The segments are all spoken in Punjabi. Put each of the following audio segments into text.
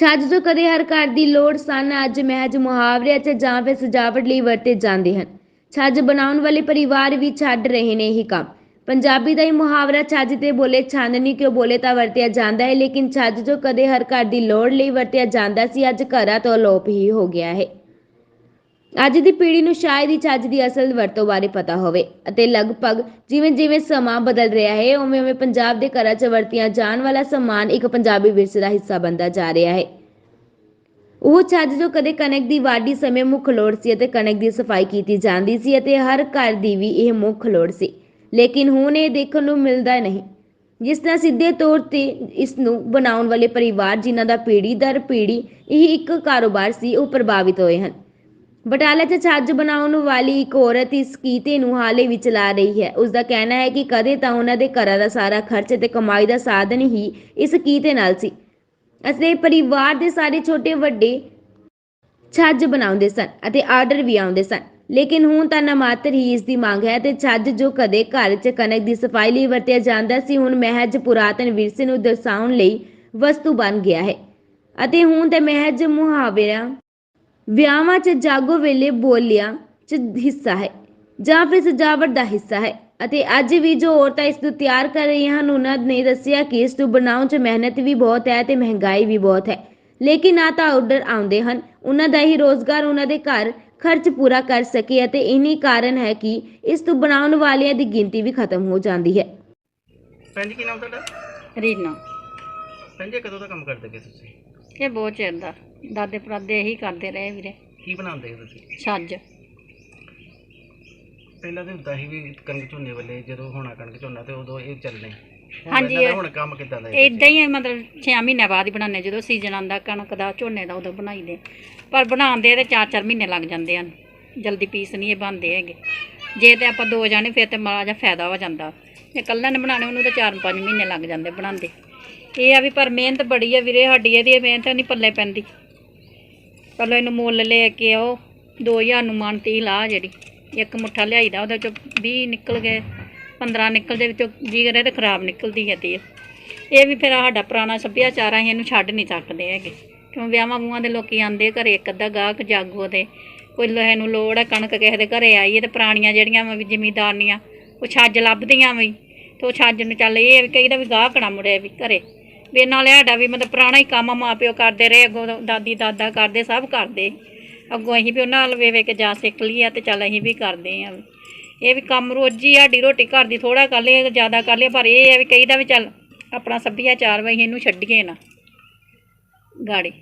ਛੱਜ ਜੋ ਕਦੇ ਹਰ ਘਰ ਦੀ ਲੋੜ ਸਨ, ਅੱਜ ਮਹਿਜ ਮੁਹਾਵਰੇ ਅਤੇ ਜਾਂ ਫਿਰ ਸਜਾਵਟ ਲਈ ਵਰਤੇ ਜਾਂਦੇ ਹਨ। ਛੱਜ ਬਣਾਉਣ ਵਾਲੇ ਪਰਿਵਾਰ ਵੀ ਛੱਡ ਰਹੇ ਨੇ ਇਹ ਕੰਮ। ਪੰਜਾਬੀ ਦਾ ਹੀ ਮੁਹਾਵਰਾ ਛੱਜ ਤੇ ਬੋਲੇ ਛਾਨਣੀ ਕਿਉਂ ਬੋਲੇ ਤਾਂ ਵਰਤਿਆ ਜਾਂਦਾ ਹੈ, ਲੇਕਿਨ ਛੱਜ ਜੋ ਕਦੇ ਹਰ ਘਰ ਦੀ ਲੋੜ ਲਈ ਵਰਤਿਆ ਜਾਂਦਾ ਸੀ, ਅੱਜ ਘਰਾਂ ਤੋਂ ਅਲੋਪ ਹੀ ਹੋ ਗਿਆ ਹੈ। ਅੱਜ ਦੀ ਪੀੜ੍ਹੀ ਨੂੰ ਸ਼ਾਇਦ ਹੀ ਛੱਜ ਦੀ ਅਸਲ ਵਰਤੋਂ ਬਾਰੇ ਪਤਾ ਹੋਵੇ ਅਤੇ ਲਗਭਗ ਜਿਵੇਂ ਜਿਵੇਂ ਸਮਾਂ ਬਦਲ ਰਿਹਾ ਹੈ, ਉਵੇਂ ਉਵੇਂ ਪੰਜਾਬ ਦੇ ਘਰਾਂ 'ਚ ਵਰਤਿਆ ਜਾਣ ਵਾਲਾ ਸਮਾਨ ਇੱਕ ਪੰਜਾਬੀ ਵਿਰਸੇ ਦਾ ਹਿੱਸਾ ਬਣਦਾ ਜਾ ਰਿਹਾ ਹੈ। ਉਹ ਛੱਜ ਜੋ ਕਦੇ ਕਣਕ ਦੀ ਵਾਢੀ ਸਮੇਂ ਮੁੱਖ ਲੋੜ ਸੀ ਅਤੇ ਕਣਕ ਦੀ ਸਫ਼ਾਈ ਕੀਤੀ ਜਾਂਦੀ ਸੀ ਅਤੇ ਹਰ ਘਰ ਦੀ ਵੀ ਇਹ ਮੁੱਖ ਲੋੜ ਸੀ। ਲੇਕਿਨ ਹੁਣ ਇਹ ਦੇਖਣ ਨੂੰ ਮਿਲਦਾ ਨਹੀਂ। ਜਿਸ ਨਾਲ ਸਿੱਧੇ ਤੌਰ ਤੇ ਇਸ ਨੂੰ ਬਣਾਉਣ ਵਾਲੇ ਪਰਿਵਾਰ ਜਿਨ੍ਹਾਂ ਦਾ ਪੀੜ੍ਹੀ ਦਰ ਪੀੜੀ ਇਹ ਇੱਕ ਕਾਰੋਬਾਰ ਸੀ, ਉਹ ਪ੍ਰਭਾਵਿਤ ਹੋਏ ਹਨ। ਬਟਾਲਾ 'ਚ ਛੱਜ ਬਣਾਉਣ ਵਾਲੀ ਇੱਕ ਔਰਤ ਇਸ ਕੀਤੇ ਨੂੰ ਹਾਲੇ ਵੀ ਚਲਾ ਰਹੀ ਹੈ। ਉਸ ਦਾ ਕਹਿਣਾ ਹੈ ਕਿ ਕਦੇ ਤਾਂ ਉਹਨਾਂ ਦੇ ਘਰਾਂ ਦਾ ਸਾਰਾ ਖਰਚ ਤੇ ਕਮਾਈ ਦਾ ਸਾਧਨ ਹੀ ਇਸ ਕੀਤੇ ਨਾਲ ਸੀ। ਅਤੇ ਪਰਿਵਾਰ ਦੇ ਸਾਰੇ ਛੋਟੇ ਵੱਡੇ ਛੱਜ ਬਣਾਉਂਦੇ ਸਨ ਅਤੇ ਆਰਡਰ ਵੀ ਆਉਂਦੇ ਸਨ। ਲੇਕਿਨ ਹੁਣ ਤਾਂ ਨਾ ਹੀ ਇਸ ਦੀ ਮੰਗ ਹੈ ਤੇ ਛੱਜ ਜੋ ਕਦੇ ਘਰ 'ਚ ਕਣਕ ਦੀ ਸਫ਼ਾਈ ਲਈ ਵਰਤਿਆ ਜਾਂਦਾ ਸੀ, ਹੁਣ ਮਹਿਜ ਪੁਰਾਤਨ ਵਿਰਸੇ ਨੂੰ ਦਰਸਾਉਣ ਲਈ ਵਸਤੂ ਬਣ ਗਿਆ ਹੈ। ਅਤੇ ਹੁਣ ਤੇ ਮਹਿਜ ਮੁਹਾਵਰਾ ਵਿਆਹਾਂ 'ਚ ਜਾਗੋ ਵੇਲੇ ਬੋਲਿਆ 'ਚ ਹਿੱਸਾ ਹੈ ਜਾਂ ਫਿਰ ਸਜਾਵਟ ਦਾ ਹਿੱਸਾ ਹੈ। ਅਤੇ ਅੱਜ ਵੀ ਜੋ ਔਰਤਾਂ ਇਸ ਨੂੰ ਤਿਆਰ ਕਰ ਰਹੀਆਂ ਹਨ ਉਹਨਾਂ ਨੇ ਦੱਸਿਆ ਕਿ ਇਸ ਨੂੰ ਬਣਾਉਣ 'ਚ ਮਿਹਨਤ ਵੀ ਬਹੁਤ ਹੈ ਤੇ ਮਹਿੰਗਾਈ ਵੀ ਬਹੁਤ ਹੈ। ਲੇਕਿਨ ਨਾ ਤਾਂ ਆਰਡਰ ਆਉਂਦੇ ਹਨ ਉਹਨਾਂ ਦਾ ਹੀ ਰੋਜ਼ਗਾਰ ਉਹਨਾਂ ਦੇ ਘਰ ਖਰਚ ਪੂਰਾ ਕਰ ਸਕੇ ਅਤੇ ਇਨੀ ਕਾਰਨ ਹੈ ਕਿ ਇਸ ਤੋਂ ਬਣਾਉਣ ਵਾਲਿਆਂ ਦੀ ਗਿਣਤੀ ਵੀ ਖਤਮ ਹੋ ਜਾਂਦੀ ਹੈ। ਭੈਣ ਜੀ ਕੀ ਨਾਮ ਤੁਹਾਡਾ? ਰੀਨਾ। ਭੈਣ ਜੀ ਕਦੋਂ ਦਾ ਕੰਮ ਕਰਦੇ ਪਏ ਤੁਸੀਂ? ਇਹ ਬਹੁਤ ਚਿਰ ਦਾ। ਦਾਦੇ ਪੜਾਦੇ ਇਹੀ ਕਰਦੇ ਰਹੇ ਵੀਰੇ। ਕੀ ਬਣਾਉਂਦੇ ਹੋ ਤੁਸੀਂ? ਛੱਜ। ਪਹਿਲਾਂ ਤਾਂ ਹੁੰਦਾ ਸੀ ਵੀ ਕਣਕ ਝੋਨੇ ਵੇਲੇ ਜਦੋਂ ਹੋਣਾ ਕਣਕ ਝੋਨਾ ਤੇ ਉਦੋਂ ਇਹ ਚੱਲਣੇ ਹੁਣ ਹਾਂਜੀ, ਇਹਨਾਂ ਦਾ ਇਹ- ਹੁਣ ਕੰਮ ਕਿੱਦਾਂ ਦਾ ਹੈ ਇਦਾਂ ਹੀ ਹੈ, ਮਤਲਬ 6 ਮਹੀਨੇ ਬਾਅਦ ਹੀ ਬਣਾਉਂਦੇ ਜਦੋਂ ਸੀਜ਼ਨ ਆਉਂਦਾ ਕਣਕ ਦਾ ਝੋਨੇ ਦਾ ਉਦੋਂ ਬਣਾਈਦੇ ਪਰ ਬਣਾਉਂਦੇ ਤੇ 4-4 ਮਹੀਨੇ ਲੱਗ ਜਾਂਦੇ ਹਨ। ਜਲਦੀ ਪੀਸ ਨਹੀਂ ਇਹ ਬਣਦੇ ਹੈਗੇ। ਜੇ ਤੇ ਆਪਾਂ ਦੋ ਜਾਣੇ ਫਿਰ ਤੇ ਮਾੜਾ ਜਿਹਾ ਫਾਇਦਾ ਹੋ ਜਾਂਦਾ। ਜੇ ਇਕੱਲਾ ਨੇ ਬਣਾਉਣੇ ਉਹਨੂੰ ਤਾਂ 4-5 ਮਹੀਨੇ ਲੱਗ ਜਾਂਦੇ ਬਣਾਉਂਦੇ। ਇਹ ਆ ਵੀ ਪਰ ਮਿਹਨਤ ਬੜੀ ਆ ਵੀਰੇ, ਸਾਡੀ ਇਹਦੀ ਮਿਹਨਤ ਨਹੀਂ ਪੱਲੇ ਪੈਂਦੀ। ਪਹਿਲਾਂ ਇਹਨੂੰ ਮੁੱਲ ਲੈ ਕੇ ਆਓ 2000 ਨੂੰ ਮਨ ਤੀ ਲਾ ਜਿਹੜੀ, ਇੱਕ ਮੁੱਠਾ ਲਿਆਈਦਾ, ਉਹਦੇ ਚੋਂ 20 ਨਿਕਲ ਗਏ 15 ਨਿਕਲਦੇ ਵਿੱਚੋਂ ਜੀ ਕਰੇ ਤੇ ਖਰਾਬ ਨਿਕਲਦੀ ਹੈ ਤੇਲ ਇਹ ਵੀ ਫਿਰ ਸਾਡਾ ਪੁਰਾਣਾ ਸੱਭਿਆਚਾਰ ਆ, ਅਸੀਂ ਇਹਨੂੰ ਛੱਡ ਨਹੀਂ ਸਕਦੇ ਹੈਗੇ। ਕਿਉਂ ਵਿਆਹਾਂ ਵੂਹਾਂ ਦੇ ਲੋਕੀ ਆਂਦੇ ਘਰੇ, ਇੱਕ ਅੱਧਾ ਗਾਹਕ ਜਾਗੋ ਦੇ ਕੋਈ ਲੋਹੇ ਨੂੰ ਲੋੜ ਹੈ ਕਣਕ ਕਿਸੇ ਦੇ ਘਰੇ ਆਈ ਹੈ, ਤੇ ਪੁਰਾਣੀਆਂ ਜਿਹੜੀਆਂ ਵਾ ਵੀ ਜ਼ਿਮੀਦਾਰਨੀਆਂ, ਉਹ ਛੱਜ ਲੱਭਦੀਆਂ ਵੀ ਤੇ ਛੱਜ ਨੂੰ ਚੱਲ ਇਹ ਕਹੀਦਾ ਵੀ ਗਾਹਕ ਨਾ ਮੁੜੇ ਵੀ ਘਰੇ। ਵੀ ਨਾਲੇ ਸਾਡਾ ਵੀ ਮਤਲਬ ਪੁਰਾਣਾ ਹੀ ਕੰਮ ਮਾਂ ਪਿਓ ਕਰਦੇ ਰਹੇ ਅੱਗੋਂ ਦਾਦੀ ਦਾਦਾ ਕਰਦੇ ਸਭ ਕਰਦੇ। ਅੱਗੋਂ ਅਸੀਂ ਵੀ ਉਹਨਾਂ ਨਾਲ ਵੇ ਵੇ ਕੇ ਜਾ ਸਿੱਖ ਲਈ ਆ ਤੇ ਚੱਲ ਅਸੀਂ ਵੀ ਕਰਦੇ ਆ ਇਹ ਵੀ ਕੰਮ ਰੋਜੀ ਸਾਡੀ ਰੋਟੀ ਘਰ ਦੀ ਥੋੜਾ ਕਰ ਲਈਏ ਜ਼ਿਆਦਾ ਕਰ ਲਈਏ ਪਰ ਇਹ ਹੈ ਵੀ ਕਹੀਦਾ ਵੀ ਚੱਲ ਆਪਣਾ ਸੱਭਿਆਚਾਰ ਵਾ ਅਸੀਂ ਇਹਨੂੰ ਛੱਡੀਏ ਨਾ। ਗਾੜੀ।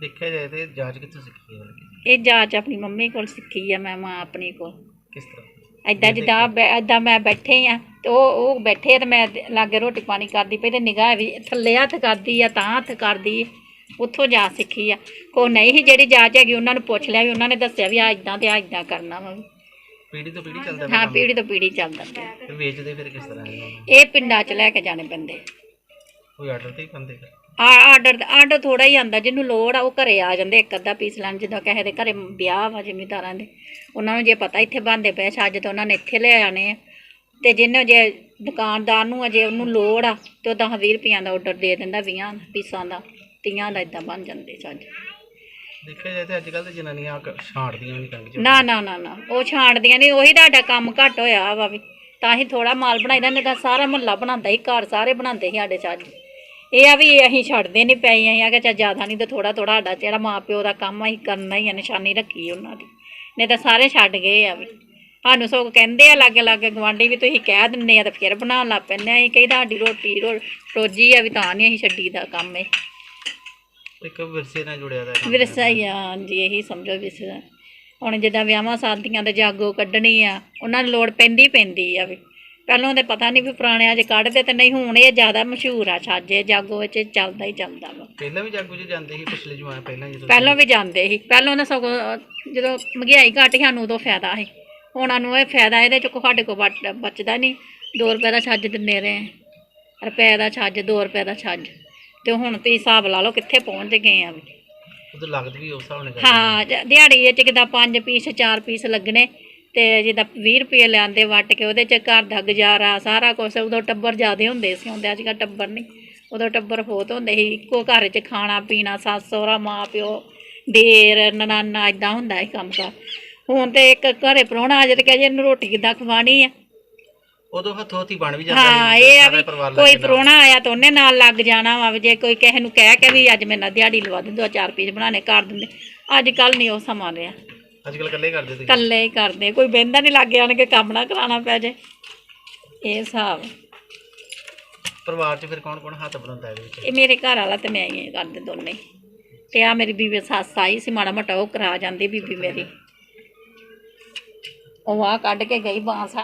ਦੇਖਿਆ ਜਾਏ ਤੇ ਜਾਂਚ ਕਿੱਥੋਂ ਸਿੱਖੀ ਹੈ? ਇਹ ਜਾਚ ਆਪਣੀ ਮੰਮੀ ਕੋਲ ਸਿੱਖੀ ਆ ਮੈਂ ਮਾਂ ਆਪਣੀ ਕੋਲ। ਕਿਸ ਤਰ੍ਹਾਂ? ਐਦਾਂ ਜਿੱਦਾਂ ਐਦਾਂ ਮੈਂ ਬੈਠੇ ਆ ਤੇ ਉਹ ਉਹ ਬੈਠੇ ਤੇ ਮੈਂ ਲਾਗੇ ਰੋਟੀ ਪਾਣੀ ਕਰਦੀ ਪਈ ਤੇ ਨਿਗਾਹ ਵੀ ਥੱਲੇ ਹੱਥ ਕਰਦੀ ਆ ਤਾਂ ਹੱਥ ਕਰਦੀ। ਉੱਥੋਂ ਜਾ ਸਿੱਖੀ ਆ। ਕੋ ਨਹੀਂ ਸੀ ਜਿਹੜੀ ਜਾਚ ਹੈਗੀ ਉਹਨਾਂ ਨੂੰ ਪੁੱਛ ਲਿਆ ਵੀ ਉਹਨਾਂ ਨੇ ਦੱਸਿਆ ਵੀ ਆ ਇਦਾਂ ਤੇ ਆ ਇਦਾਂ ਕਰਨਾ ਵਾ। ਪੀੜੀ ਤੋਂ ਪੀੜੀ ਚੱਲਦਾ ਹਾਂ ਪੀੜੀ ਤੋਂ ਪੀੜੀ ਚੱਲਦਾ ਪਿਆ। ਵੇਚਦੇ ਫਿਰ ਕਿਸ ਤਰ੍ਹਾਂ ਇਹ ਪਿੰਡਾਂ 'ਚ ਲੈ ਕੇ ਜਾਣੇ ਪੈਂਦੇ। ਕੋਈ ਆਰਡਰ ਤੇ ਹੀ? ਆ ਆਰਡਰ ਆਰਡਰ ਥੋੜਾ ਹੀ ਆਂਦਾ ਜਿਹਨੂੰ ਲੋੜ ਆ ਉਹ ਘਰੇ ਆ ਜਾਂਦੇ ਇੱਕ ਅੱਧਾ ਪੀਸ ਲੈਣ ਜਿੱਦਾਂ ਕਿਸੇ ਦੇ ਘਰੇ ਵਿਆਹ ਵਾ ਜ਼ਿਮੀਦਾਰਾਂ ਦੇ। ਉਹਨਾਂ ਨੂੰ ਜੇ ਪਤਾ ਇੱਥੇ ਬੰਦੇ ਪਏ ਛੱਜ ਤੇ ਉਹਨਾਂ ਨੇ ਇੱਥੇ ਲੈ ਆਣੇ ਆ। ਤੇ ਜਿਹਨੇ ਜੇ ਦੁਕਾਨਦਾਰ ਨੂੰ ਅਜੇ ਉਹਨੂੰ ਲੋੜ ਆ ਤੇ ਉਹ 10 20 ਰੁਪਈਆਂ ਦਾ ਆਰਡਰ ਦੇ ਦਿੰਦਾ 20 ਪੀਸਾਂ ਦਾ 30 ਦਾ ਇਦਾਂ ਬਣ ਜਾਂਦੇ ਛੱਜ। ਦੇਖਿਆ ਜਾਏ ਤੇ ਅੱਜ ਕੱਲ ਤੇ ਜਨਾਨੀਆਂ ਕ- ਛਾਂਟਦੀਆਂ ਵੀ ਨਹੀਂ ਕਣਕ ਝੋਨੇ ਨਾ ਨਾ ਨਾ ਨਾ ਉਹ ਛਾਂਟਦੀਆਂ ਨਹੀਂ ਉਹੀ ਤੁਹਾਡਾ ਕੰਮ ਘੱਟ ਹੋਇਆ ਵਾ ਵੀ। ਤਾਂ ਹੀ ਥੋੜਾ ਮਾਲ ਬਣਾਈਦਾ ਨਹੀਂ ਤਾਂ ਸਾਰਾ ਮੁਹੱਲਾ ਬਣਾਉਂਦਾ ਸੀ ਘਰ ਸਾਰੇ ਬਣਾਉਂਦੇ ਸੀ ਸਾਡੇ ਚੱਜ ਇਹ ਆ ਵੀ ਅਸੀਂ ਛੱਡਦੇ ਨਹੀਂ ਪਏ ਅਸੀਂ ਆ ਕਿ ਚਾ ਜ਼ਿਆਦਾ ਨਹੀਂ ਤੇ ਥੋੜਾ ਥੋੜਾ ਸਾਡਾ ਜਿਹੜਾ ਮਾਂ ਪਿਓ ਦਾ ਕੰਮ ਅਸੀਂ ਕਰਨਾ ਹੀ ਆ ਨਿਸ਼ਾਨੀ ਰੱਖੀ ਉਹਨਾਂ ਦੀ। ਨਹੀਂ ਤਾਂ ਸਾਰੇ ਛੱਡ ਗਏ ਆ ਵੀ। ਸਾਨੂੰ ਸਗੋਂ ਕਹਿੰਦੇ ਆ ਲਾਗੇ ਲਾਗੇ ਗਵਾਂਢੀ ਵੀ ਤੁਸੀਂ ਕਹਿ ਦਿੰਦੇ ਆ ਤੇ ਫਿਰ ਬਣਾਉਣ ਲੱਗ ਪੈਂਦੇ ਆ। ਅਸੀਂ ਕਹਿੰਦਾ ਸਾਡੀ ਰੋਟੀ ਰੋਜੀ ਆ ਵੀ ਤਾਂ ਨਹੀਂ ਅਸੀਂ ਛੱਡੀ ਦਾ ਕੰਮ ਇਹ। ਇੱਕ ਵਿਰਸੇ ਨਾਲ ਜੁੜਿਆ ਦਾ ਕੰਮ। ਵਿਰਸਾ ਹੀ ਆ ਹਾਂਜੀ ਇਹੀ ਸਮਝੋ ਵਿਰਸਾ। ਹੁਣ ਜਿੱਦਾਂ ਵਿਆਹਾਂ ਸ਼ਾਦੀਆਂ ਤੇ ਜਾਗੋ ਕੱਢਣੀ ਆ ਉਹਨਾਂ ਨੂੰ ਲੋੜ ਪੈਂਦੀ ਪੈਂਦੀ ਆ ਵੀ। ਪਹਿਲਾਂ ਤੇ ਪਤਾ ਨਹੀਂ ਵੀ ਪੁਰਾਣਿਆਂ 'ਚ ਕੱਢਦੇ ਤੇ ਨਹੀਂ ਹੁਣ ਇਹ ਜ਼ਿਆਦਾ ਮਸ਼ਹੂਰ ਆ ਛਾਜੇ ਜਾਗੋ ਵਿੱਚ ਇਹ ਚੱਲਦਾ ਹੀ ਚੱਲਦਾ ਵਾ। ਪਹਿਲਾਂ ਵੀ ਜਾਗੋ 'ਚ ਜਾਂਦੇ ਸੀ ਪਿਛਲੇ ਜਮਾਨੇ ਪਹਿਲਾਂ ਜਦੋਂ ਪਹਿਲਾਂ ਵੀ ਜਾਂਦੇ ਸੀ। ਪਹਿਲਾਂ ਤਾਂ ਸਗੋਂ ਅਹ, ਜਦੋਂ ਮਹਿੰਗਾਈ ਘੱਟ ਸੀ ਸਾਨੂੰ ਉਦੋਂ ਫਾਇਦਾ ਸੀ। ਉਹਨਾਂ ਨੂੰ ਇਹ ਫਾਇਦਾ ਇਹਦੇ ਚ ਕੋ ਸਾਡੇ ਕੋ ਬਚ- ਬਚਦਾ ਨਹੀਂ। 2 ਰੁਪਏ ਦਾ ਛੱਜ ਦਿੰਦੇ ਰਹੇ। ਰੁਪਏ ਦਾ ਛੱਜ 2 ਰੁਪਏ ਦਾ ਛੱਜ। ਤੇ ਹੁਣ ਤੁਸੀਂ ਹਿਸਾਬ ਲਾ ਲਓ ਕਿੱਥੇ ਪਹੁੰਚ ਗਏ ਆ। ਵੀ ਉਦੋਂ ਲੱਗਦ ਵੀ ਉਸ ਹਿਸਾਬ ਨਾਲ ਕਰਦੇ ਹਾਂ ਜ- ਦਿਹਾੜੀ ਵਿੱਚ ਕਿਦਾ 5 ਪੀਸ 4 ਪੀਸ ਲੱਗਣੇ। ਤੇ ਜਿੱਦਾਂ 20 ਰੁਪਏ ਲਿਆਂਦੇ ਵੱਟ ਕੇ ਉਹਦੇ ਚ ਘਰ ਦਾ ਗੁਜ਼ਾਰਾ ਸਾਰਾ ਕੁਝ ਉਦੋਂ ਟੱਬਰ ਜ਼ਿਆਦੇ ਹੁੰਦੇ ਸੀ ਹੁੰਦੇ ਅੱਜ ਕੱਲ੍ਹ ਟੱਬਰ ਨਹੀਂ। ਉਦੋਂ ਟੱਬਰ ਬਹੁਤ ਹੁੰਦੇ ਸੀ ਇੱਕੋ ਘਰ 'ਚ ਖਾਣਾ ਪੀਣਾ ਸੱਸ ਸਹੁਰਾ ਮਾਂ ਪਿਓ ਦੇਰ ਨਨਾਨਾ ਇਦਾਂ ਹੁੰਦਾ ਸੀ ਕੰਮ ਕਾਰ। ਹੁਣ ਤੇ ਇੱਕ ਘਰੇ ਪ੍ਰਾਹੁਣਾ ਆ ਜਾਏ ਤੇ ਕਹੇ ਜੇ ਇਹਨੂੰ ਰੋਟੀ ਕਿੱਦਾਂ ਖਵਾਣੀ ਆ? ਉਦੋਂ ਹੱਥੋਂ ਹੱਥੀ ਬਣ ਵੀ ਜਾਂਦਾ ਹਾਂ ਇਹ ਆ ਵੀ ਕੋਈ ਜਾਂਦਾ। ਪ੍ਰਾਹੁਣਾ ਆਇਆ ਤਾਂ ਉਹਨੇ ਨਾਲ ਲੱਗ ਜਾਣਾ ਵਾ ਵੀ ਜੇ ਕੋਈ ਕਿਸੇ ਨੂੰ ਕਹਿ ਕੇ ਵੀ ਅੱਜ ਮੇਰੇ ਨਾਲ ਦਿਹਾੜੀ ਲਵਾ ਦੇ ਦੋ ਚਾਰ ਪੀਸ ਬਣਾਣੇ ਕਰ ਦਿੰਦੇ। ਅੱਜ ਕੱਲ ਨਹੀਂ ਉਹ ਸਮਾਂ ਰਿਹਾ। ਅੱਜ ਕੱਲ ਇਕੱਲੇ ਕਰਦੇ ਹੀ ਕਰਦੇ। ਕੋਈ ਬਹਿੰਦਾ ਨਹੀਂ ਲੱਗ ਆਣ ਕੇ ਕੰਮ ਨਾ ਕਰਾਉਣਾ ਪੈ ਜੇ। ਇਹ ਹਿਸਾਬ। ਪਰਿਵਾਰ 'ਚ ਫਿਰ ਕੌਣ ਕੌਣ ਹੱਥ ਬਣਾਉਂਦਾ ਇਹਦੇ ਵਿੱਚ? ਇਹ ਮੇਰੇ ਘਰ ਵਾਲਾ ਤੇ ਮੈਂ ਹੀ ਹਾਂ ਕਰਦੇ ਦੋਨੇ। ਤੇ ਆ ਮੇਰੀ ਬੀਬੀ ਸੱਸ ਆਈ ਸੀ ਮਾੜਾ ਮੋਟਾ ਉਹ ਕਰਾ ਜਾਂਦੀ ਬੀਬੀ ਮੇਰੀ। ਉਹ ਆ ਕੱਢ ਕੇ ਗਈ ਬਾਂਸ